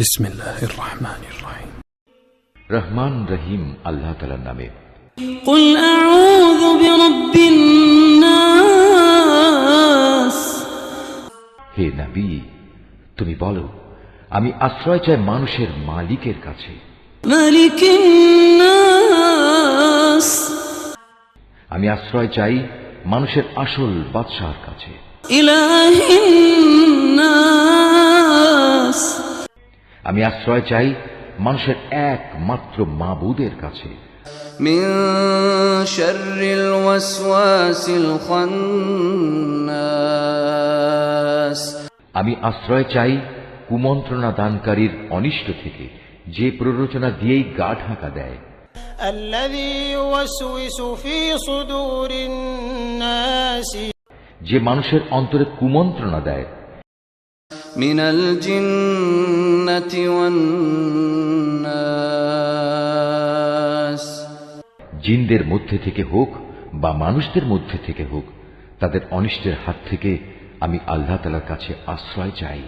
بسم الله الرحمن الرحيم রহমান রহিম আল্লাহ তালার নামে قل أعوذ برب الناس হে নবী তুমি বলো আমি আশ্রয় চাই মানুষের মালিকের কাছে ملك الناس আমি আশ্রয় চাই মানুষের আসল বাদশাহর কাছে إله আমি আশ্রয় চাই মানুষের একমাত্র মাবুদের কাছে من شر الوسواس الخناس আমি আশ্রয় চাই কুমন্ত্রণা দানকারীর অনিষ্ট থেকে যে প্ররোচনা দিয়েই গা ঢাকা দেয় الذي يوسوس في صدور الناس যে মানুষের অন্তরে কুমন্ত্রণা দেয় من الجنة والناس জিনদের মধ্যে থেকে হোক বা মানুষদের মধ্যে থেকে হোক তাদের অনিষ্টের হাত থেকে আমি আল্লাহ তালার কাছে আশ্রয় চাই